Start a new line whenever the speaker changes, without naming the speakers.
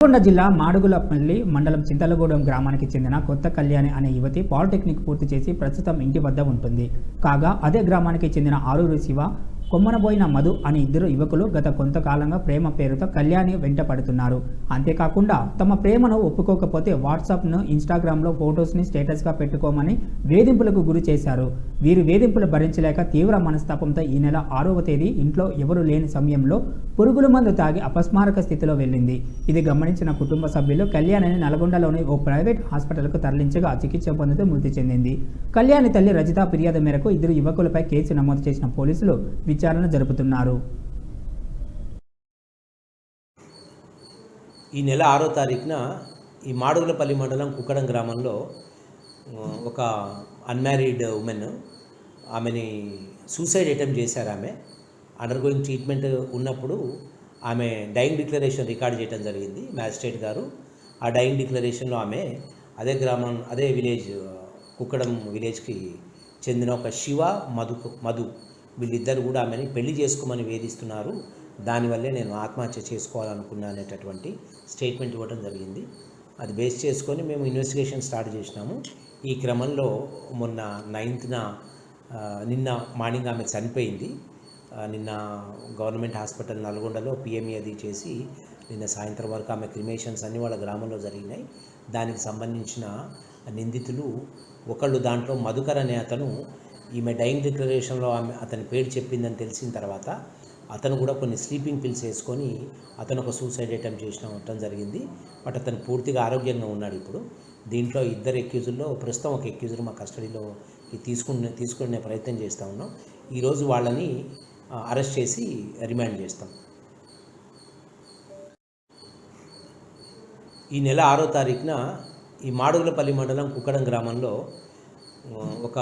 నల్గొండ జిల్లా మాడుగులపల్లి మండలం చింతలగూడెం గ్రామానికి చెందిన కొత్త కళ్యాణి అనే యువతి పాలిటెక్నిక్ పూర్తి చేసి ప్రస్తుతం ఇంటి వద్ద ఉంటుంది. కాగా అదే గ్రామానికి చెందిన ఆరూరు శివ కొమ్మనబోయిన మధు అనే ఇద్దరు యువకులు గత కొంతకాలంగా ప్రేమ పేరుతో కళ్యాణి వెంట పడుతున్నారు. అంతేకాకుండా తమ ప్రేమను ఒప్పుకోకపోతే వాట్సాప్ను ఇన్స్టాగ్రామ్లో ఫొటోస్ని స్టేటస్గా పెట్టుకోమని వేధింపులకు గురి చేశారు. వీరు వేధింపులు భరించలేక తీవ్ర మనస్తాపంతో ఈ నెల ఆరవ తేదీ ఇంట్లో ఎవరు లేని సమయంలో పురుగుల మందు తాగి అపస్మారక స్థితిలో వెళ్ళింది. ఇది గమనించిన కుటుంబ సభ్యులు కళ్యాణిని నల్గొండలోని ఓ ప్రైవేట్ హాస్పిటల్కు తరలించగా చికిత్స పొందుతూ మృతి చెందింది. కళ్యాణి తల్లి రజిత ఫిర్యాదు మేరకు ఇద్దరు యువకులపై కేసు నమోదు చేసిన పోలీసులు విచారణ జరుపుతున్నారు.
ఈ నెల ఆరో తారీఖున ఈ మాడుగులపల్లి మండలం కుక్కడం గ్రామంలో ఒక అన్మ్యారీడ్ ఉమెన్ ఆమెని సూసైడ్ అటెంప్ట్ చేశారు ఆమె. అండర్ గోయింగ్ ట్రీట్మెంట్ ఉన్నప్పుడు ఆమె డైయింగ్ డిక్లరేషన్ రికార్డ్ చేయడం జరిగింది మ్యాజిస్ట్రేట్ గారు. ఆ డైయింగ్ డిక్లరేషన్లో ఆమె అదే గ్రామం అదే విలేజ్ కుక్కడం విలేజ్కి చెందిన ఒక శివ మధు మధు వీళ్ళిద్దరు కూడా ఆమెని పెళ్ళి చేసుకోమని వేధిస్తున్నారు. దానివల్లే నేను ఆత్మహత్య చేసుకోవాలనుకున్నా అనేటటువంటి స్టేట్మెంట్ ఇవ్వడం జరిగింది. అది బేస్ చేసుకొని మేము ఇన్వెస్టిగేషన్ స్టార్ట్ చేసినాము. ఈ క్రమంలో మొన్న నైన్త్న నిన్న మార్నింగ్ ఆమె చనిపోయింది. నిన్న గవర్నమెంట్ హాస్పిటల్ నల్గొండలో పిఎంఈ అది చేసి నిన్న సాయంత్రం వరకు ఆమె క్రిమేషన్స్ అన్ని వాళ్ళ గ్రామంలో జరిగినాయి. దానికి సంబంధించిన నిందితులు ఒకళ్ళు దాంట్లో మధుకర్ అనే అతను ఈమె డైయింగ్ డిక్లరేషన్లో ఆమె అతని పేరు చెప్పిందని తెలిసిన తర్వాత అతను కూడా కొన్ని స్లీపింగ్ పిల్స్ వేసుకొని అతను ఒక సూసైడ్ అటెంప్ట్ చేసిన ఉండటం జరిగింది. బట్ అతను పూర్తిగా ఆరోగ్యంగా ఉన్నాడు ఇప్పుడు. దీంట్లో ఇద్దరు ఎక్యూజుల్లో ప్రస్తుతం ఒక ఎక్యూజర్ మా కస్టడీలో తీసుకునే తీసుకునే ప్రయత్నం చేస్తూ ఉన్నాం. ఈరోజు వాళ్ళని అరెస్ట్ చేసి రిమాండ్ చేస్తాం. ఈ నెల ఆరో తారీఖున ఈ మాడుగులపల్లి మండలం కుక్కడం గ్రామంలో ఒక